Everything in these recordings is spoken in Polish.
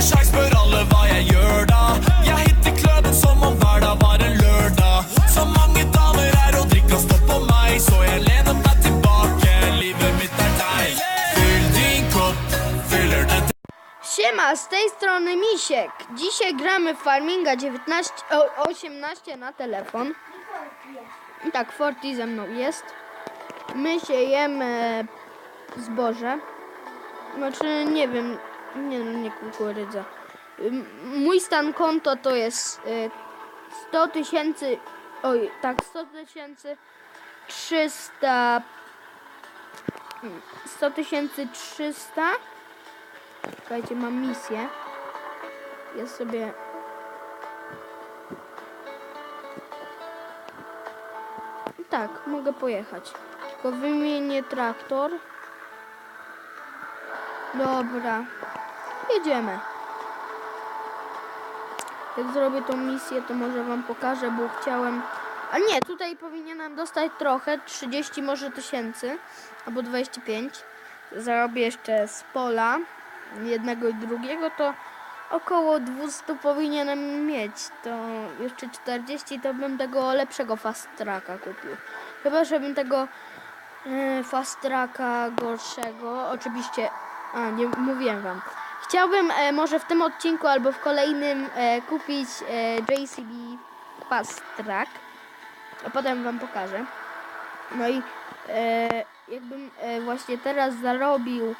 tjener sjekk, spør alle hva jeg gjør da. Jeg hitter som om hver dag var en lørdag. Så mange damer her og står på meg, så jeg lener meg tilbake. Livet mitt er deg. Fyll din kopp, fyller til Siema, z tej strony Misiek. Dzisiaj gramy w Farminga 19, o, 18 na telefon. Tak, Forti ze mną jest. My siejemy zboże. Znaczy, nie wiem, nie no, nie kukurydza. Mój stan konto to jest y, 100 tysięcy, oj, tak, 100 tysięcy 300, 100 tysięcy 300 Czekajcie, mam misję. Ja sobie... Tak, mogę pojechać. Tylko wymienię traktor. Dobra. Jedziemy. Jak zrobię tą misję, to może wam pokażę, bo chciałem... A nie, tutaj powinienem dostać trochę, 30 może tysięcy, albo 25. Zarobię jeszcze z pola jednego i drugiego, to około 200 powinienem mieć. To jeszcze 40 to bym tego lepszego fast tracka kupił. Chyba, żebym tego e, fast tracka gorszego, oczywiście, a nie mówiłem wam. Chciałbym e, może w tym odcinku albo w kolejnym e, kupić e, JCB fast track, a potem wam pokażę. No i e, jakbym e, właśnie teraz zarobił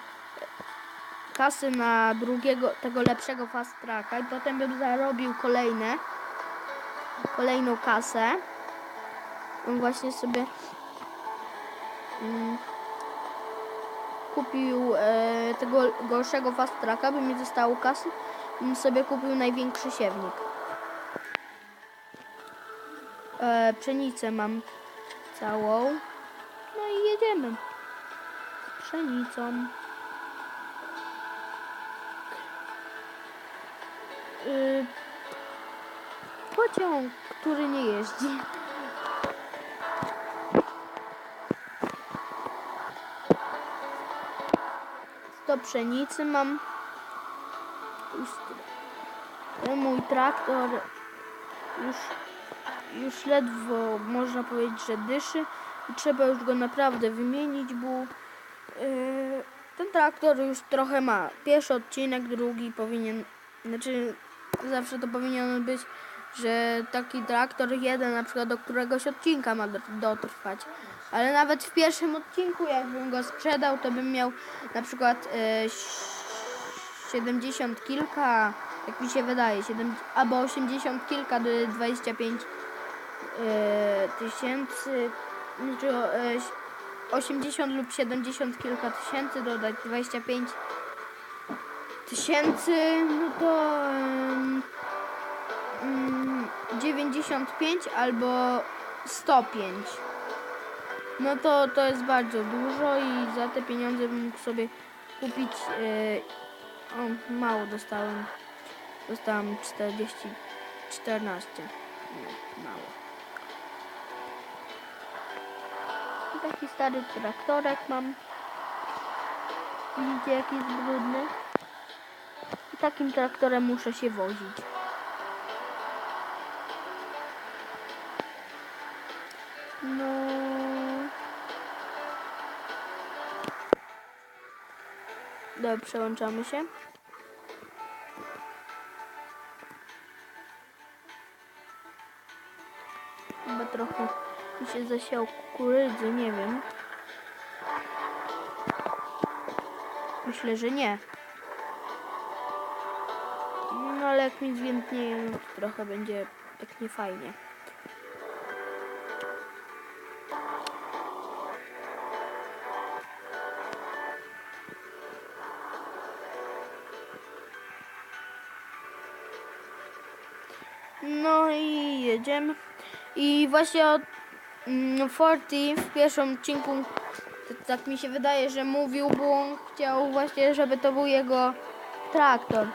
kasy na drugiego, tego lepszego fast tracka i potem bym zarobił kolejne, kolejną kasę. On właśnie sobie mm, kupił e, tego gorszego fast tracka, by mi zostało kasy, bym sobie kupił największy siewnik. E, pszenicę mam całą. No i jedziemy. Z pszenicą. y, pociąg, który nie jeździ. Do pszenicy mam. Mój traktor już, już ledwo można powiedzieć, że dyszy i trzeba już go naprawdę wymienić, bo yy, ten traktor już trochę ma. Pierwszy odcinek, drugi powinien znaczy, zawsze to powinien być, że taki traktor jeden na przykład do któregoś odcinka ma do- dotrwać. Ale nawet w pierwszym odcinku, jakbym go sprzedał, to bym miał na przykład e, ś- 70 kilka, jak mi się wydaje, 7, albo 80 kilka do 25 e, tysięcy, znaczy e, 80 lub 70 kilka tysięcy dodać 25 tysięcy, no to em, mm, 95 albo 105. No to to jest bardzo dużo i za te pieniądze bym mógł sobie kupić. e, o, mało dostałem. Dostałem 40, 14. No, mało. I taki stary traktorek mam. Widzicie jaki jest brudny? I takim traktorem muszę się wozić. No. Dobra, przełączamy się. Chyba trochę mi się zasiał kukurydzy, nie wiem. Myślę, że nie. No ale jak mi zwiętnieje, no to trochę będzie tak niefajnie. No i jedziemy. I właśnie od mm, Forti w pierwszym odcinku, tak mi się wydaje, że mówił, bo on chciał właśnie, żeby to był jego traktor.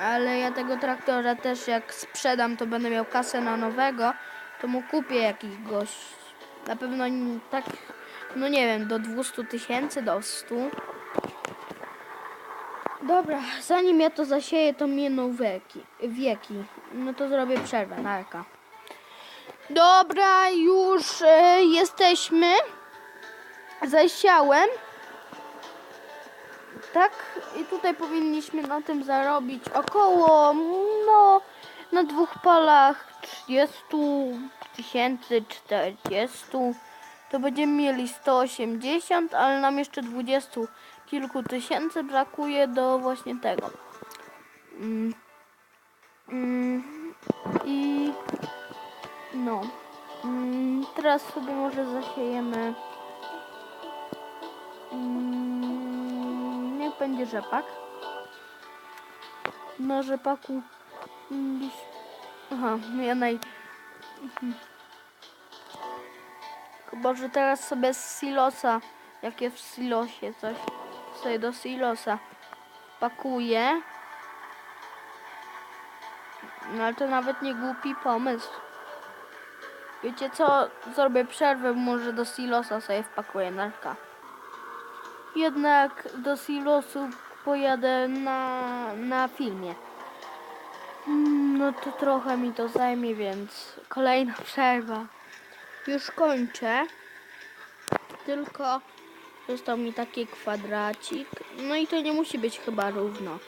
Ale ja tego traktora też jak sprzedam, to będę miał kasę na nowego, to mu kupię jakiegoś, na pewno tak, no nie wiem, do 200 tysięcy, do 100. Dobra, zanim ja to zasieję, to miną wieki. wieki. No to zrobię przerwę, narka. Dobra, już e, jesteśmy. Zasiałem. Tak, i tutaj powinniśmy na tym zarobić około, no, na dwóch polach 30 tysięcy, 40. To będziemy mieli 180, ale nam jeszcze 20 kilku tysięcy brakuje do właśnie tego. Mm. Mm. I no. Mm. Teraz sobie może zasiejemy. Mm. Niech będzie rzepak. Na rzepaku. Aha, ja naj. Mhm. Chyba, że teraz sobie z silosa, jak jest w silosie coś, sobie do silosa pakuję. No ale to nawet nie głupi pomysł. Wiecie co? Zrobię przerwę, może do silosa sobie wpakuję narka. Jednak do silosu pojadę na, na filmie. Mm, No to trochę mi to zajmie, więc kolejna przerwa. Już kończę. Tylko został mi taki kwadracik. No i to nie musi być chyba równo.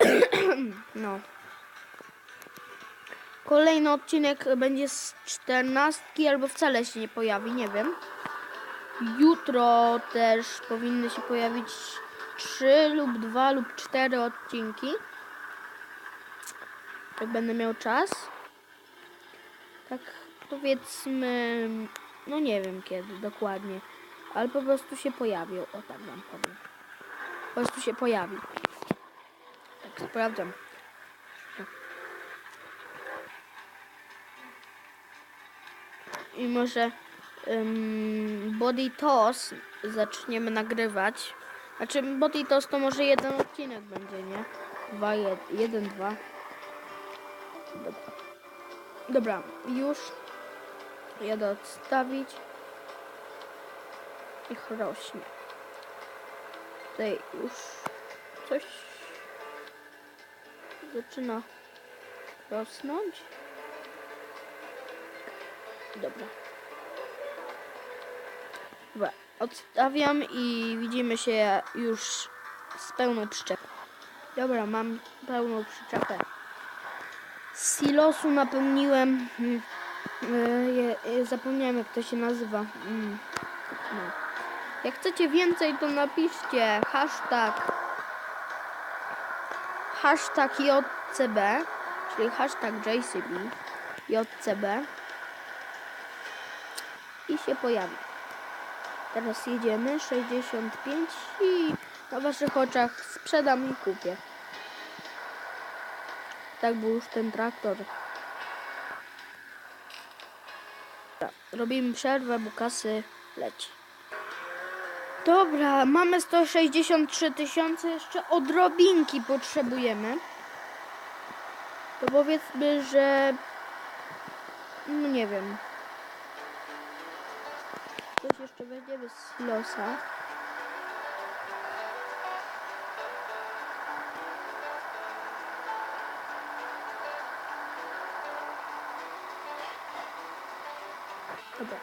no. Kolejny odcinek będzie z czternastki albo wcale się nie pojawi, nie wiem. Jutro też powinny się pojawić trzy lub dwa lub cztery odcinki. Jak będę miał czas. Tak powiedzmy, no nie wiem kiedy dokładnie, ale po prostu się pojawił. O tak wam powiem. Po prostu się pojawi. Tak sprawdzam. I może ym, Body Toss zaczniemy nagrywać. Znaczy Body Toss to może jeden odcinek będzie, nie? Dwa, jed, jeden, dwa. Dobra. Dobra, już jadę odstawić. Niech rośnie. Tutaj już coś zaczyna rosnąć. Dobra. Dobra, odstawiam i widzimy się już z pełną przyczepą. Dobra, mam pełną przyczepę. Z silosu napełniłem. mm, je- y, zapomniałem jak to się nazywa. Mm, no. Jak chcecie więcej, to napiszcie hashtag hashtag JCB, czyli hashtag JCB JCB i się pojawi. Teraz jedziemy 65 i na waszych oczach sprzedam i kupię. Tak był już ten traktor. Robimy przerwę, bo kasy leci. Dobra, mamy 163 tysiące, jeszcze odrobinki potrzebujemy. To powiedzmy, że... No nie wiem. Coś jeszcze weźmiemy z losa. Dobra.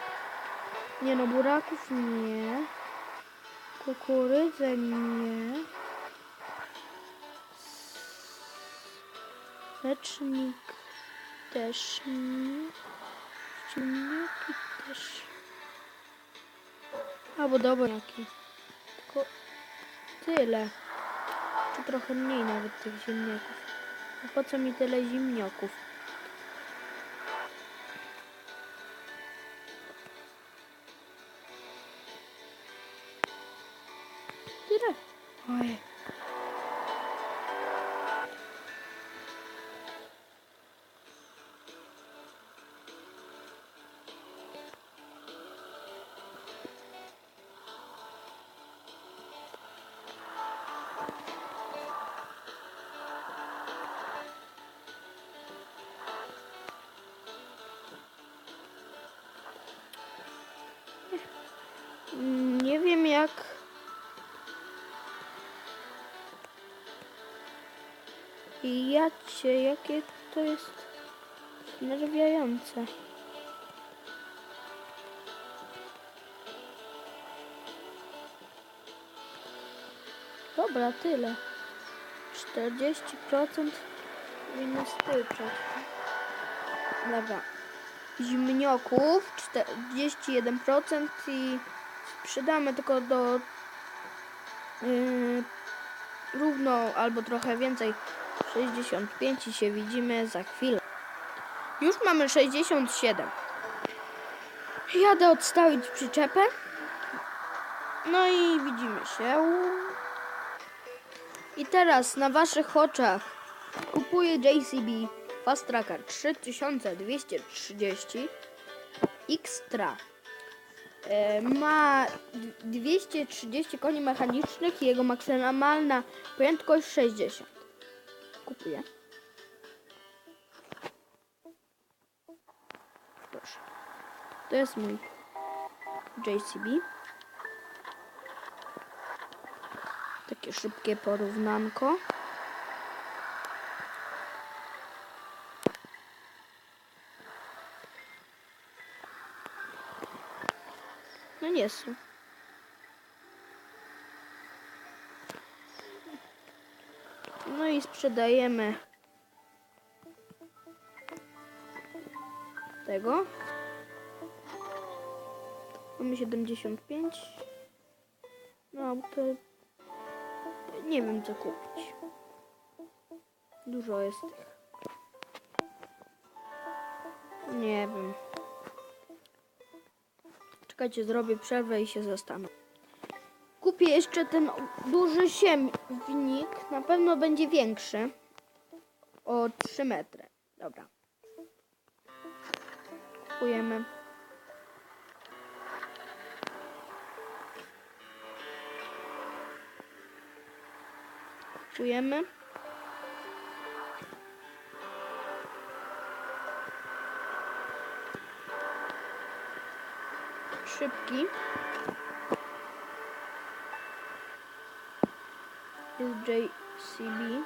Nie no, buraków nie. Kukurydzę nie. Lecznik też nie. Ziemniaki też. Albo dobroniaki. Tylko tyle. Trochę mniej nawet tych ziemniaków. A po co mi tyle ziemniaków? I jacie, jakie to jest nerwiające. Dobra, tyle. 40% powinno styczeć. Dobra. Zimnioków 41% i sprzedamy tylko do yy, równo albo trochę więcej 65 i się widzimy za chwilę. Już mamy 67. Jadę odstawić przyczepę. No i widzimy się. I teraz na waszych oczach kupuję JCB Fast Tracker 3230 Xtra. E, Ma d- 230 koni mechanicznych i jego maksymalna prędkość 60. Kupuję. Proszę. To jest mój JCB. Takie szybkie porównanko. No nie są. No i sprzedajemy tego. Mamy 75. No to nie wiem co kupić. Dużo jest tych. Nie wiem. Czekajcie, zrobię przerwę i się zastanę. Kupię jeszcze ten duży siewnik. Na pewno będzie większy. O 3 metry. Dobra. Kupujemy. Kupujemy. Szybki. Jest JCB.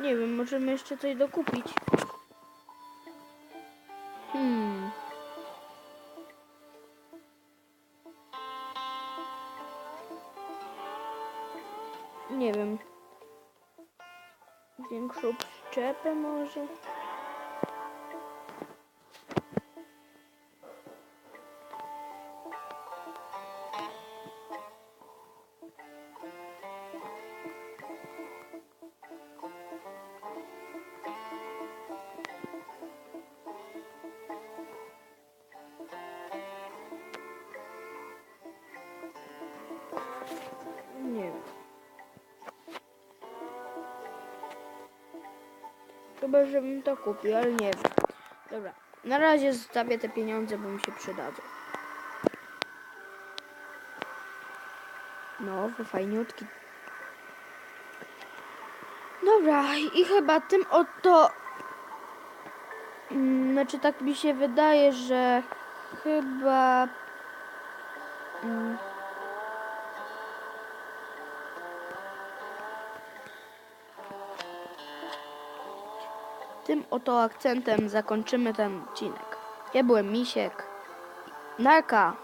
Nie wiem, możemy jeszcze coś dokupić. Hmm. Nie wiem. Większą przyczepę może? Chyba, żebym to kupił, ale nie wiem. Dobra. Na razie zostawię te pieniądze, bo mi się przydadzą. Nowy, fajniutki. Dobra, i chyba tym oto... Mm, Znaczy, tak mi się wydaje, że chyba... Mm, Tym oto akcentem zakończymy ten odcinek. Ja byłem Misiek. Narka!